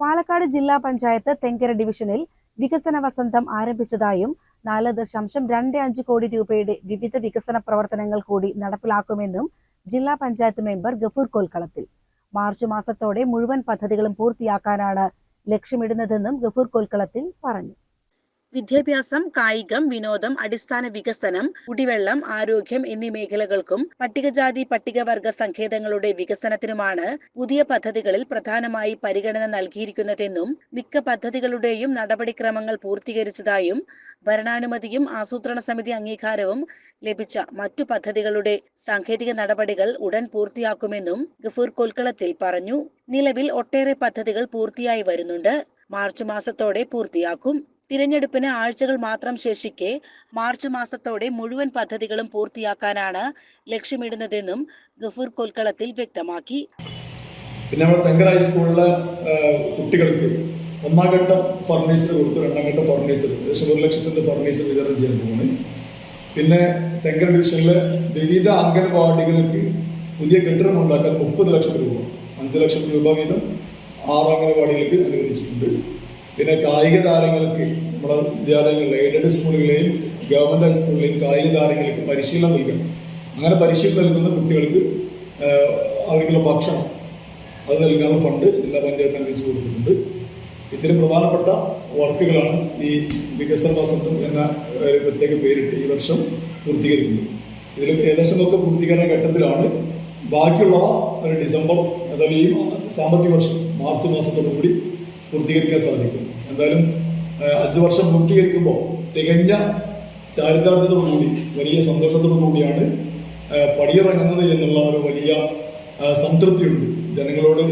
പാലക്കാട് ജില്ലാ പഞ്ചായത്ത് തെങ്കര ഡിവിഷനിൽ വികസന വസന്തം ആരംഭിച്ചതായും നാല് ദശാംശം രണ്ട് അഞ്ച് കോടി രൂപയുടെ വിവിധ വികസന പ്രവർത്തനങ്ങൾ കൂടി നടപ്പിലാക്കുമെന്നും ജില്ലാ പഞ്ചായത്ത് മെമ്പർ ഗഫൂർ കോൽക്കളത്തിൽ. മാർച്ച് മാസത്തോടെ മുഴുവൻ പദ്ധതികളും പൂർത്തിയാക്കാനാണ് ലക്ഷ്യമിടുന്നതെന്നും ഗഫൂർ കോൽക്കളത്തിൽ പറഞ്ഞു. വിദ്യാഭ്യാസം കായികം വിനോദം അടിസ്ഥാന വികസനം കുടിവെള്ളം ആരോഗ്യം എന്നീ മേഖലകൾക്കും പട്ടികജാതി പട്ടികവർഗ സങ്കേതങ്ങളുടെ വികസനത്തിനുമാണ് പുതിയ പദ്ധതികളിൽ പ്രധാനമായി പരിഗണന നൽകിയിരിക്കുന്നതെന്നും മിക്ക പദ്ധതികളുടെയും നടപടിക്രമങ്ങൾ പൂർത്തീകരിച്ചതായും ഭരണാനുമതിയും ആസൂത്രണ സമിതി അംഗീകാരവും ലഭിച്ച മറ്റു പദ്ധതികളുടെ സാങ്കേതിക നടപടികൾ ഉടൻ പൂർത്തിയാക്കുമെന്നും ഗഫൂർ കൊൽക്കളത്തിൽ പറഞ്ഞു. നിലവിൽ ഒട്ടേറെ പദ്ധതികൾ പൂർത്തിയായി വരുന്നുണ്ട്. മാർച്ച് മാസത്തോടെ പൂർത്തിയാക്കും. തിരഞ്ഞെടുപ്പിന് ആഴ്ചകൾ മാത്രം ശേഷിക്കെ മാർച്ച് മാസത്തോടെ മുഴുവൻ പദ്ധതികളും പൂർത്തിയാക്കാനാണ് ലക്ഷ്യമിടുന്നതെന്നും ഗഫൂർ കൊൽക്കളത്തിൽ വ്യക്തമാക്കി. പിന്നെ നമ്മുടെ തെങ്കര ഹൈസ്കൂളിലെ കുട്ടികൾക്ക് ഒന്നാം ഘട്ടം ഫർണിച്ചർ കൊടുത്തു രണ്ടാം ഘട്ടം ഫർണിച്ചർ ഏകദേശം ഒരു ലക്ഷത്തിന്റെ ഫർണിച്ചർ വിതരണം ചെയ്യാൻ പോകുന്നു പിന്നെ തെങ്കര ഡിവിഷനിലെ വിവിധ അംഗൻവാടികൾക്ക് പുതിയ കെട്ടിടം ഉണ്ടാക്കാൻ മുപ്പത് ലക്ഷം രൂപ അഞ്ച് ലക്ഷം രൂപ വീതം ആറ് അംഗൻവാടികൾക്ക് അനുവദിച്ചിട്ടുണ്ട്. പിന്നെ കായിക താരങ്ങൾക്ക് നമ്മുടെ വിദ്യാലയങ്ങളിലെ എയ്ഡഡ് സ്കൂളുകളെയും ഗവൺമെന്റ് ഹൈസ്കൂളിലെയും കായിക താരങ്ങൾക്ക് പരിശീലനം നൽകണം. അങ്ങനെ പരിശീലനം നൽകുന്ന കുട്ടികൾക്ക് അവർക്കുള്ള ഭക്ഷണം അത് നൽകാനുള്ള ഫണ്ട് ജില്ലാ പഞ്ചായത്ത് അനുവദിച്ചു കൊടുത്തിട്ടുണ്ട്. ഇത്തരം പ്രധാനപ്പെട്ട വർക്കുകളാണ് ഈ വികസന വസന്തം എന്ന ഒരു പ്രത്യേക പേരിട്ട് ഈ വർഷം പൂർത്തീകരിക്കുന്നത്. ഇതിൽ ഏകദേശം ഒക്കെ പൂർത്തീകരണ ഘട്ടത്തിലാണ്. ബാക്കിയുള്ളവ ഒരു ഡിസംബർ അതായത് ഈ സാമ്പത്തിക വർഷം മാർച്ച് മാസത്തോടു കൂടി പൂർത്തീകരിക്കാൻ സാധിക്കും. എന്തായാലും അഞ്ചു വർഷം പൂർത്തീകരിക്കുമ്പോൾ തികഞ്ഞ ചാരിതാർത്ഥ്യത്തോടുകൂടി വലിയ സന്തോഷത്തോടു കൂടിയാണ് പടിയിറങ്ങുന്നത് എന്നുള്ള ഒരു വലിയ സംതൃപ്തിയുണ്ട്. ജനങ്ങളോട്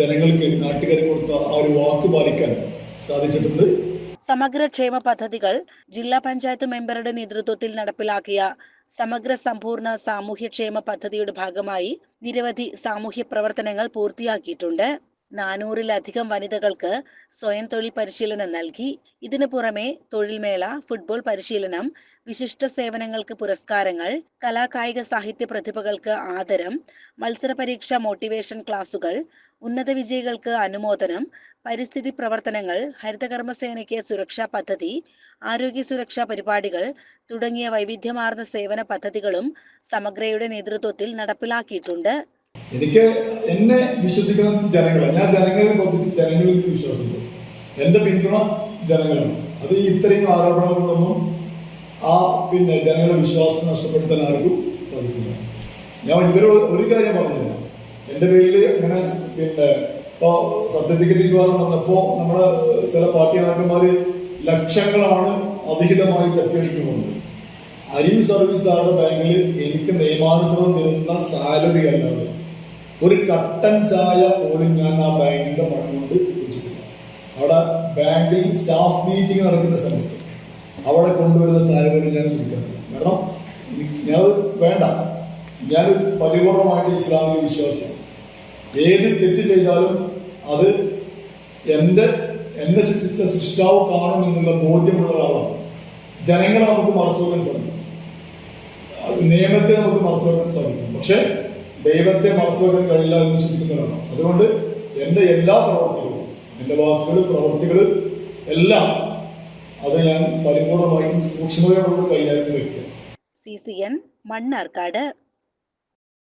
ജനങ്ങൾക്ക് നാട്ടുകാരെ കൊടുത്ത ആ ഒരു വാക്ക് പാലിക്കാൻ സാധിച്ചിട്ടുണ്ട്. സമഗ്ര ക്ഷേമ പദ്ധതികൾ ജില്ലാ പഞ്ചായത്ത് മെമ്പറുടെ നേതൃത്വത്തിൽ നടപ്പിലാക്കിയ സമഗ്ര സമ്പൂർണ സാമൂഹ്യക്ഷേമ പദ്ധതിയുടെ ഭാഗമായി നിരവധി സാമൂഹ്യ പ്രവർത്തനങ്ങൾ പൂർത്തിയാക്കിയിട്ടുണ്ട്. നാനൂറിലധികം വനിതകൾക്ക് സ്വയം തൊഴിൽ പരിശീലനം നൽകി. ഇതിനു പുറമെ തൊഴിൽമേള ഫുട്ബോൾ പരിശീലനം വിശിഷ്ട സേവനങ്ങൾക്ക് പുരസ്കാരങ്ങൾ കലാകായിക സാഹിത്യ പ്രതിഭകൾക്ക് ആദരം മത്സര പരീക്ഷ മോട്ടിവേഷൻ ക്ലാസുകൾ ഉന്നത വിജയികൾക്ക് അനുമോദനം പരിസ്ഥിതി പ്രവർത്തനങ്ങൾ ഹരിതകർമ്മസേനയ്ക്ക് സുരക്ഷാ പദ്ധതി ആരോഗ്യ സുരക്ഷാ പരിപാടികൾ തുടങ്ങിയ വൈവിധ്യമാർന്ന സേവന പദ്ധതികളും സമഗ്രയുടെ നേതൃത്വത്തിൽ നടപ്പിലാക്കിയിട്ടുണ്ട്. എനിക്ക് എന്നെ വിശ്വസിക്കുന്ന ജനങ്ങളെ ഞാൻ ജനങ്ങളെ പറ്റി ജനങ്ങളിൽ വിശ്വാസമുണ്ട്. എന്റെ പിന്തുണ ജനങ്ങളാണ്. അത് ഇത്രയും ആരോപണം കൊണ്ടൊന്നും ആ പിന്നെ ജനങ്ങളുടെ വിശ്വാസം നഷ്ടപ്പെടുത്താൻ ആർക്കും സാധിക്കില്ല. ഞാൻ ഇവരോട് ഒരു കാര്യം പറഞ്ഞില്ല എന്റെ പേരിൽ അങ്ങനെ പിന്നെ ഇപ്പോൾ സർട്ടിഫിക്കറ്റ് വിവാദം വന്നപ്പോൾ നമ്മുടെ ചില പാർട്ടി നേതാക്കന്മാർ ലക്ഷങ്ങളാണ് അവിഹിതമായി തട്ടിയെടുക്കുന്നത് അരിയും സർവീസ് ആരുടെ ബാങ്കിൽ എനിക്ക് നിയമാനുസൃതം തരുന്ന സാലറി അല്ലാതെ ഒരു കട്ടൻ ചായ പോലും ഞാൻ ആ ബാങ്കിന്റെ പണം കുടിച്ചിട്ടില്ല. അവിടെ ബാങ്കിൽ സ്റ്റാഫ് മീറ്റിംഗ് നടക്കുന്ന സമയത്ത് അവിടെ കൊണ്ടുവരുന്ന ചായ പോലും ഞാൻ കുടിക്കാറില്ല. കാരണം ഞാൻ വേണ്ട. ഞാൻ പരിപൂർണമായിട്ട് ഇസ്ലാമിക വിശ്വാസിയാണ് ഏത് തെറ്റ് ചെയ്താലും അത് എന്റെ എന്നെ സൃഷ്ടിച്ച സൃഷ്ടാവ് കാണുമെന്നുള്ള ബോധ്യമുള്ള ഒരാളാണ്. ജനങ്ങളെ നമുക്ക് മറച്ചു വെക്കാൻ സാധിക്കും. നിയമത്തെ നമുക്ക് മറച്ചു വെക്കാൻ സാധിക്കും. പക്ഷെ ദൈവത്തെ മറച്ചു വെക്കാൻ കഴിയില്ല എന്ന് വിശ്വസിക്കുന്നവരാണ്. അതുകൊണ്ട് എന്റെ എല്ലാ പ്രവർത്തികളും എന്റെ വാക്കുകൾ പ്രവർത്തികൾ എല്ലാം അത് ഞാൻ പരിപൂർണമായും സൂക്ഷ്മതയോടുകൂടി കൈകാര്യം വയ്ക്കുക സി സി എൻ മണ്ണാർക്കാട്.